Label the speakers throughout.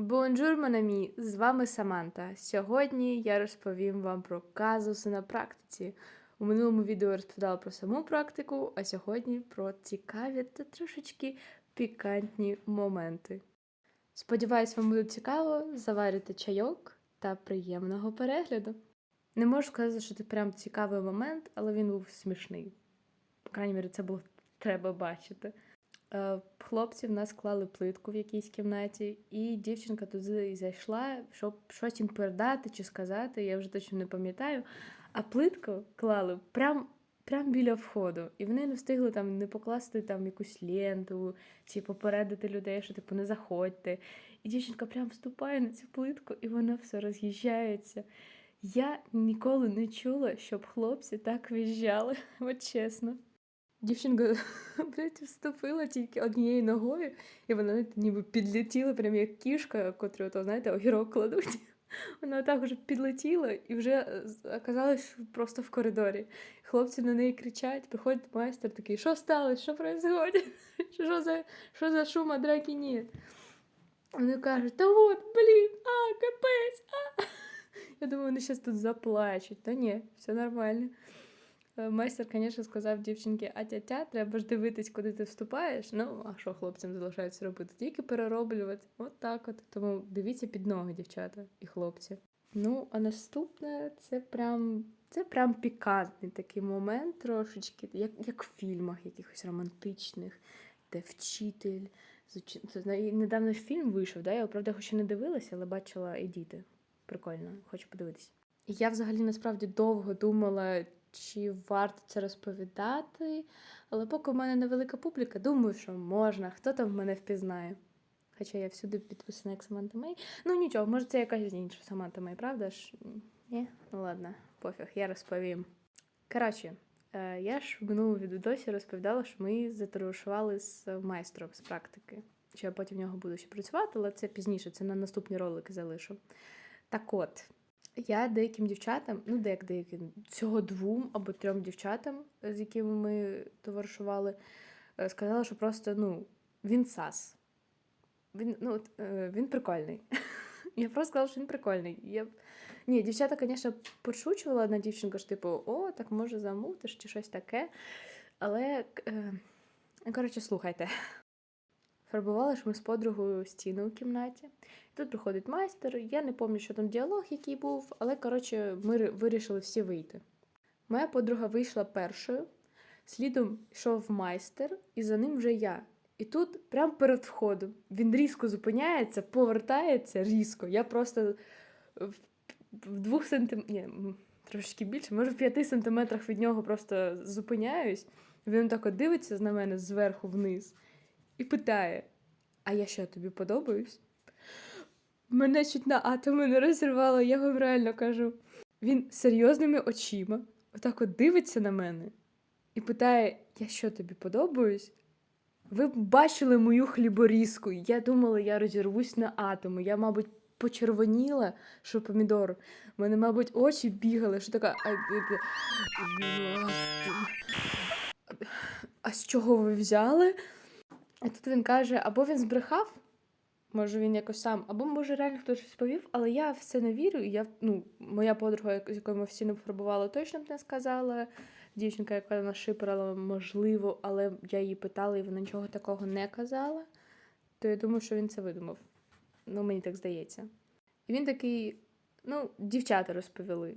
Speaker 1: Бонжур, монамі! З вами Саманта. Сьогодні я розповім вам про казуси на практиці. У минулому відео розповідала про саму практику, а сьогодні про цікаві та трошечки пікантні моменти. Сподіваюсь, вам буде цікаво заварити чайок та приємного перегляду. Не можу сказати, що це прям цікавий момент, але він був смішний. По крайній мірі, це було треба бачити. Е, Хлопці в нас клали плитку в якійсь кімнаті, і дівчинка туди зайшла, щоб щось їм передати чи сказати, я вже точно не пам'ятаю. А плитку клали прям, прям біля входу. І вони не встигли там не покласти там якусь ленту чи попередити людей, що типу не заходьте. І дівчинка прям вступає на цю плитку, і вона все роз'їжджається. Я ніколи не чула, щоб хлопці так в'їжджали, от чесно. Дівчинка блядь, вступила тільки однією ногою, і вона ніби підлетіла, прям як кішка, котру, то, знаєте, огірок кладуть. Вона так вже підлетіла і вже е, оказалась просто в коридорі. Хлопці на неї кричать, приходить майстер такий, що сталося, що відбувається? Що за, що за шум, а драки ні? Вони кажуть, та от, блін, а, капець, а. Я думаю, вони зараз тут заплачуть. Та ні, все нормально. Е, Майстер, звісно, сказав дівчинці, а тя-тя, треба ж дивитись, куди ти вступаєш. Ну, а що хлопцям залишається робити? Тільки перероблювати. От так от. Тому дивіться під ноги, дівчата і хлопці. Ну, а наступне це прям. Це прям пікантний такий момент трошечки, як, як в фільмах якихось романтичних, де вчитель. Це, недавно фільм вийшов, да? я правда, ще не дивилася, але бачила і діти. Прикольно, хочу подивитись. І я взагалі насправді довго думала, чи варто це розповідати. Але поки в мене невелика публіка, думаю, що можна, хто там мене впізнає. Хоча я всюди підписана як Саманта Мей. Ну нічого, може це якась інша Саманта Мей, правда ж? Ні? Ну ладно, пофіг, я розповім. Коротше, е, я ж в минулому відеодосі розповідала, що ми затарушували з майстром з практики. Що я потім в нього буду ще працювати, але це пізніше, це на наступні ролики залишу. Так от, я деяким дівчатам, ну деяк деяким, всього двом або трьом дівчатам, з якими ми товаришували, е, сказала, що просто ну, він сас. Він, ну, от, е, він прикольний. Я просто сказала, що він прикольний. Я... Ні, дівчата, звісно, подшучувала одна дівчинка, що типу, о, так може замутиш чи щось таке. Але, е, коротше, слухайте. Фарбували ж ми з подругою стіну у кімнаті. Тут приходить майстер. Я не пам'ятаю, що там діалог, який був, але коротше, ми вирішили всі вийти. Моя подруга вийшла першою, слідом йшов майстер, і за ним вже я. І тут, прямо перед входом, він різко зупиняється, повертається різко. Я просто в, двох сантим... Ні, м, трошки більше, може в п'яти сантиметрах від нього просто зупиняюсь. Він так от дивиться на мене зверху вниз і питає: А я що, тобі подобаюсь? Мене чуть на атоми не розірвало, я вам реально кажу. Він серйозними очима отак от дивиться на мене і питає: Я що тобі подобаюсь? Ви б бачили мою хліборізку. Я думала, я розірвусь на атоми. Я, мабуть, почервоніла, що помідор. У мене, мабуть, очі бігали, що така. «А, з чого ви взяли? А тут він каже: або він збрехав, може він якось сам, або може реально хтось щось повів, але я в це не вірю. Я, ну, моя подруга, з якою ми всі не фарбували, точно б не сказала. Дівчинка, яка нас шиперала, можливо, але я її питала, і вона нічого такого не казала. То я думаю, що він це видумав. Ну, мені так здається. І він такий: ну, дівчата розповіли.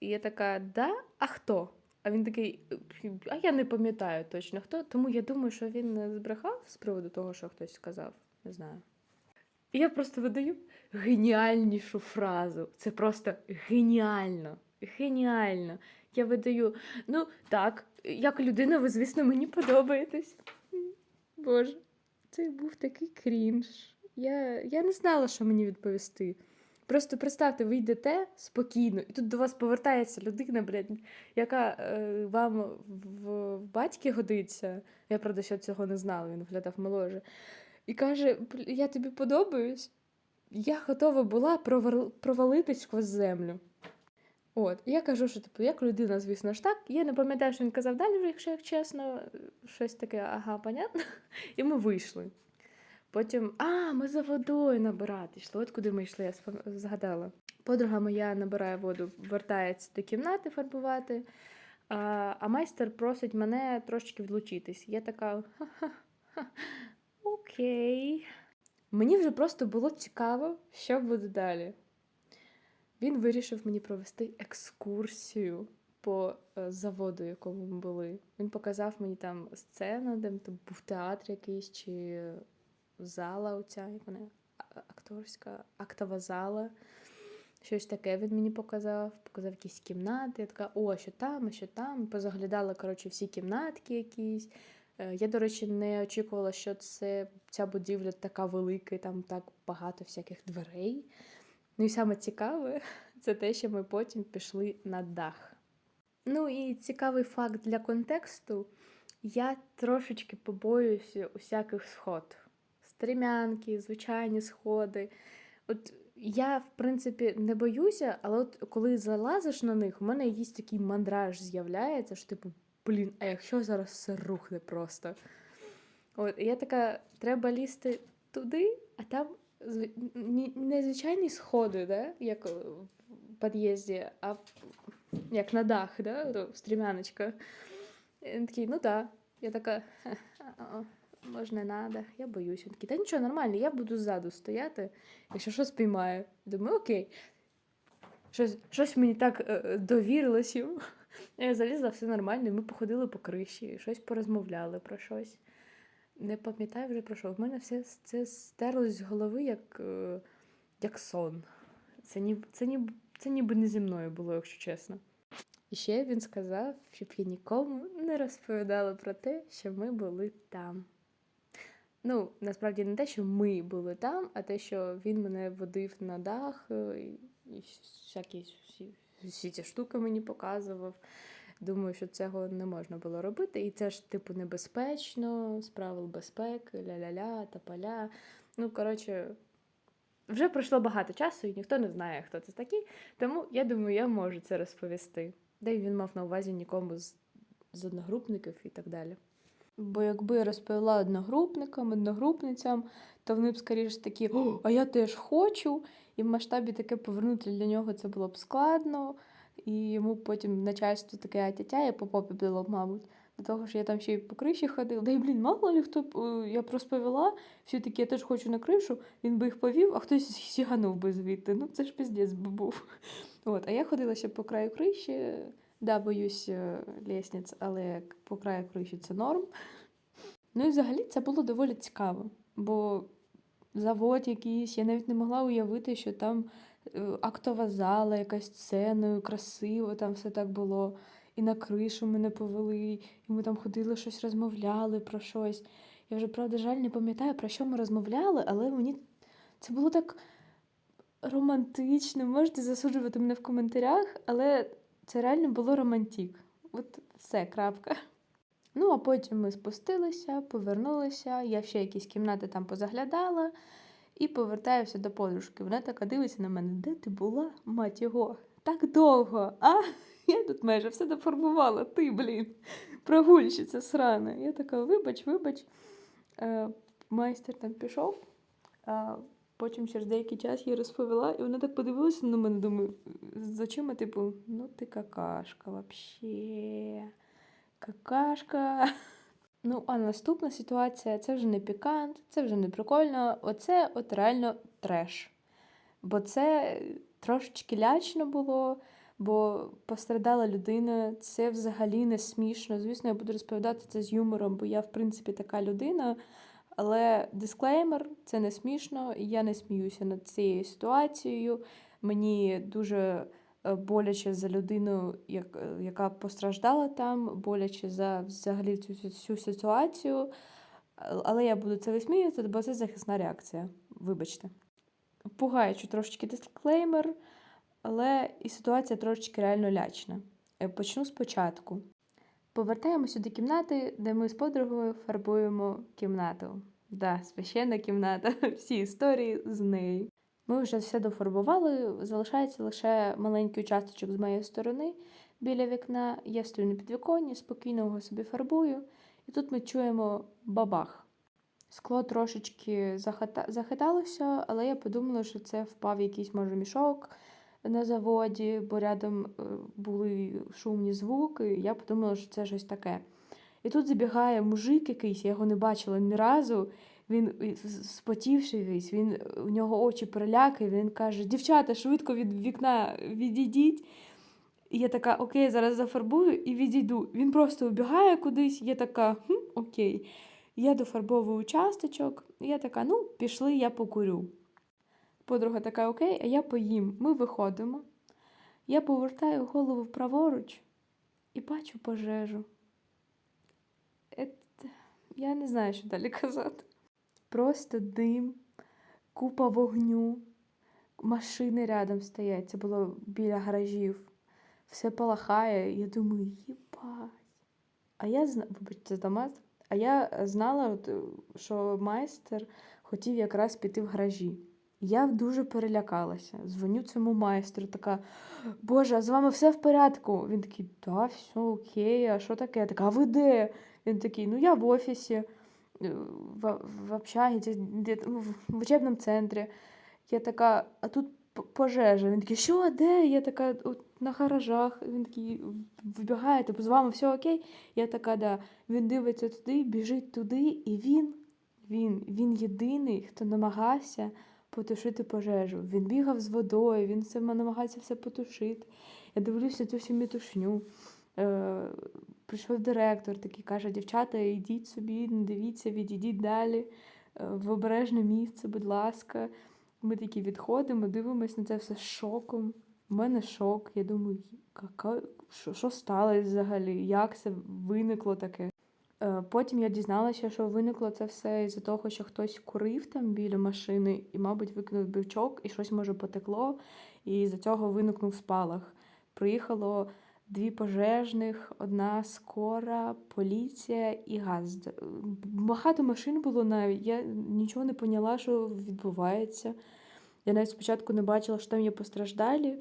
Speaker 1: І я така, да? А хто? А він такий, а я не пам'ятаю точно хто, тому я думаю, що він збрехав з приводу того, що хтось сказав. Не знаю. І я просто видаю геніальнішу фразу. Це просто геніально. Геніально. Я видаю, ну так, як людина, ви, звісно, мені подобаєтесь. Боже, це був такий крінж. Я, я не знала, що мені відповісти. Просто представте, ви йдете спокійно, і тут до вас повертається людина, блядь, яка е, вам в, в батьки годиться. Я, правда, ще цього не знала, він виглядав моложе. І каже: Я тобі подобаюсь. Я готова була провал- провалитись сквозь землю. От, я кажу, що типу, як людина, звісно ж так. Я не пам'ятаю, що він казав далі, якщо як чесно, щось таке, ага, понятно. І ми вийшли. Потім, а, ми за водою набирати йшли. От куди ми йшли, я згадала. Подруга моя набирає воду, вертається до кімнати фарбувати, а, а майстер просить мене трошечки влучитись. Я така. «Ха-ха-ха, Окей. Мені вже просто було цікаво, що буде далі. Він вирішив мені провести екскурсію по е, заводу, якому ми були. Він показав мені там сцену, де був театр якийсь, чи зала оця, як вона акторська, актова зала. Щось таке він мені показав, показав якісь кімнати. Я така, о, що там, що там. Позаглядала, коротше, всі кімнатки якісь. Е, Я, до речі, не очікувала, що це ця будівля така велика, і там так багато всяких дверей. Ну і саме цікаве, це те, що ми потім пішли на дах. Ну і цікавий факт для контексту. Я трошечки побоююся усяких сход. Стрімянки, звичайні сходи. От я, в принципі, не боюся, але от коли залазиш на них, у мене якийсь такий мандраж з'являється, що типу, блін, а якщо зараз все рухне просто. От, я така, треба лізти туди, а там зв- ні- не звичайні сходи, да? як в під'їзді, а як на дах, да? стрімяночка. Такий, ну так. Я така, «Ха, а, може, не надо, я боюсь. Він такий, та нічого, нормально, я буду ззаду стояти, якщо що спіймаю. Думаю, окей. Щось, щось мені так е, е, довірилось йому. Я залізла, все нормально, ми походили по криші, щось порозмовляли про щось. Не пам'ятаю вже про що. В мене все це стерлось з голови, як, е, як сон. Це, ні, це, ні, це ніби не зі мною було, якщо чесно. І ще він сказав, щоб я нікому не розповідала про те, що ми були там. Ну, насправді не те, що ми були там, а те, що він мене водив на дах е, і, всякі всі, всі ці штуки мені показував. Думаю, що цього не можна було робити. І це ж, типу, небезпечно, з правил безпеки, ля-ля-ля, та-поля. Ну, коротше, вже пройшло багато часу, і ніхто не знає, хто це такий. Тому я думаю, я можу це розповісти. Де він мав на увазі нікому з, з одногрупників і так далі. Бо якби я розповіла одногрупникам, одногрупницям, то вони б скоріше такі, О, а я теж хочу. І в масштабі таке повернути для нього це було б складно. І йому потім начальство таке атятяє по попі било, б, мабуть. До того ж, я там ще й по криші ходив. Да й блін, мало ли хто б, е, я б розповіла, всі такі, я теж хочу на кришу, він би їх повів, а хтось сіганув би звідти. Ну це ж піздець би був. От, а я ходила ще по краю криші. Да, боюсь е, лісниць, але по краю криші це норм. Ну і взагалі це було доволі цікаво, бо завод якийсь, я навіть не могла уявити, що там е, актова зала, якась сценою, красиво, там все так було. І на кришу мене повели, і ми там ходили, щось розмовляли про щось. Я вже, правда, жаль, не пам'ятаю, про що ми розмовляли, але мені це було так романтично. Можете засуджувати мене в коментарях, але це реально було романтик. От все, крапка. Ну, а потім ми спустилися, повернулися, я ще якісь кімнати там позаглядала і повертаюся до подружки. Вона така дивиться на мене, де ти була, мать його? Так довго, а? Я тут майже все дофарбувала, ти, блін, прогульщиця срана. Я така, вибач, вибач. Е, майстер там пішов, потім через деякий час їй розповіла, і вона так подивилася на мене, думаю, з очима, типу, ну ти какашка вообще. Какашка. Ну, а наступна ситуація це вже не пікант, це вже не прикольно. Оце от реально треш. Бо це трошечки лячно було, бо пострадала людина, це взагалі не смішно. Звісно, я буду розповідати це з юмором, бо я, в принципі, така людина. Але дисклеймер, це не смішно, і я не сміюся над цією ситуацією. Мені дуже е, боляче за людину, е, яка постраждала там, боляче за взагалі цю всю ситуацію. Але я буду це висміювати, бо це захисна реакція. Вибачте. Пугаючи трошечки дисклеймер, але і ситуація трошечки реально лячна. Е, Почну спочатку. Повертаємося до кімнати, де ми з подругою фарбуємо кімнату. Да, священна кімната, всі історії з нею. Ми вже все дофарбували, залишається лише маленький участочок з моєї сторони біля вікна. Я стою на підвіконні, спокійно його собі фарбую, і тут ми чуємо бабах. Скло трошечки захита... захиталося, але я подумала, що це впав якийсь може мішок на заводі, бо рядом е, були шумні звуки. і Я подумала, що це щось таке. І тут забігає мужик якийсь, я його не бачила ні разу. Він і спотівший весь, він у нього очі перелякані, він каже: Дівчата, швидко від вікна відійдіть. І я така, окей, зараз зафарбую і відійду. Він просто убігає кудись, я така, хм, окей. Я дофарбовую участочок, і я така, ну, пішли, я покурю. Подруга така, окей, а я поїм. Ми виходимо. Я повертаю голову праворуч і бачу пожежу. Ет... Я не знаю, що далі казати. Просто дим, купа вогню, машини рядом стоять. Це було біля гаражів. Все полахає. Я думаю, їбать. А я зна... Вибачте за мат. А я знала, що майстер хотів якраз піти в гаражі. Я дуже перелякалася. Дзвоню цьому майстру, така, Боже, а з вами все в порядку? Він такий, да, все окей, а що таке? Я така, а ви де? Він такий, ну я в офісі, е, в, в общагі, ну, в учебному центрі. Я така, а тут пожежа. Він такий, що, де? Я така, от на гаражах. Він такий вибігає, типу, з вами все окей? Я така, да. Він дивиться туди, біжить туди, і він, він, він єдиний, хто намагався потушити пожежу. Він бігав з водою, він все намагається все потушити. Я дивлюся цю всю метушню. Е, прийшов директор, такий каже: дівчата, йдіть собі, не дивіться, відійдіть далі е, в обережне місце, будь ласка. Ми такі відходимо, дивимося на це все з шоком. У мене шок. Я думаю, яка, що, що сталося взагалі? Як це виникло таке? Е, Потім я дізналася, що виникло це все із-за того, що хтось курив там біля машини і, мабуть, викинув бичок, і щось може потекло, і з-за цього виникнув спалах. Приїхало дві пожежних, одна скора, поліція і газ. Багато машин було навіть. Я нічого не поняла, що відбувається. Я навіть спочатку не бачила, що там є постраждалі,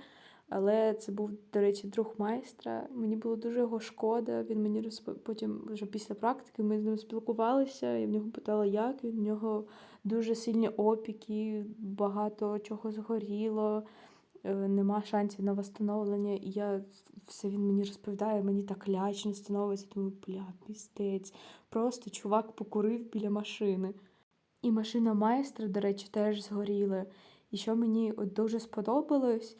Speaker 1: але це був, до речі, друг майстра. Мені було дуже його шкода. Він мені розп... потім, вже після практики, ми з ним спілкувалися. Я в нього питала, як він. В нього дуже сильні опіки, багато чого згоріло, е, нема шансів на восстановлення. І я все він мені розповідає, мені так лячно становиться. Думаю, бля, пістець. Просто чувак покурив біля машини. І машина майстра, до речі, теж згоріла. І що мені от дуже сподобалось,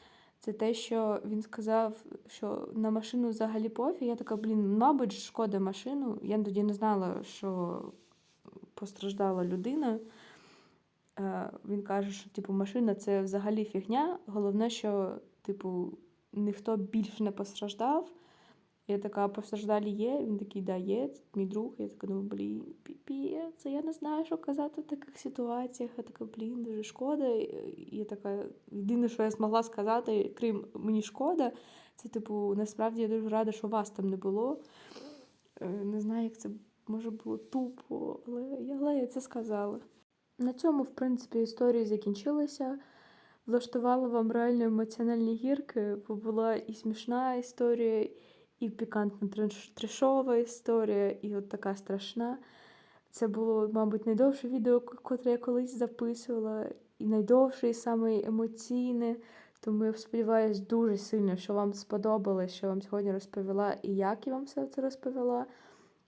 Speaker 1: це те, що він сказав, що на машину взагалі пофіг. Я така, блін, мабуть, шкода машину. Я тоді не знала, що постраждала людина. Е, Він каже, що типу, машина це взагалі фігня. Головне, що типу, ніхто більше не постраждав. Я така, постраждалі є? Він такий, да, є, це мій друг. Я така думаю, блін, піпець, я не знаю, що казати в таких ситуаціях. Я така, блін, дуже шкода. Я така, єдине, що я змогла сказати, крім мені шкода, це типу, насправді я дуже рада, що вас там не було. Е, Не знаю, як це може було тупо, але я, але я це сказала. На цьому, в принципі, історії закінчилися. Влаштувала вам реально емоціональні гірки, бо була і смішна історія, і пікантна трешова історія, і от така страшна. Це було, мабуть, найдовше відео, котре я колись записувала, і найдовше, і саме емоційне. Тому я сподіваюся дуже сильно, що вам сподобалось, що я вам сьогодні розповіла, і як я вам все це розповіла.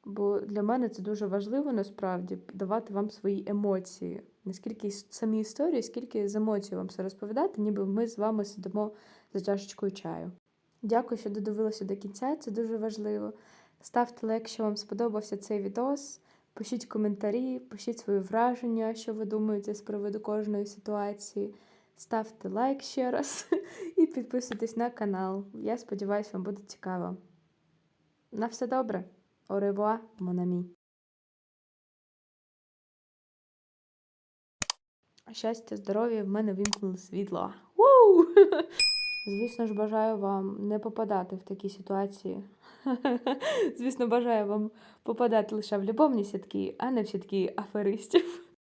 Speaker 1: Бо для мене це дуже важливо насправді давати вам свої емоції. Не скільки іс- самі історії, скільки з емоцій вам все розповідати, ніби ми з вами сидимо за чашечкою чаю. Дякую, що додивилися до кінця, це дуже важливо. Ставте лайк, якщо вам сподобався цей відос. Пишіть коментарі, пишіть свої враження, що ви думаєте з приводу кожної ситуації. Ставте лайк ще раз і підписуйтесь на канал. Я сподіваюся, вам буде цікаво. На все добре. Mon ami. Щастя, здоров'я, в мене вимкнули світло. Вуу! Звісно ж, бажаю вам не попадати в такі ситуації. Звісно, бажаю вам попадати лише в любовні сітки, а не в сітки аферистів.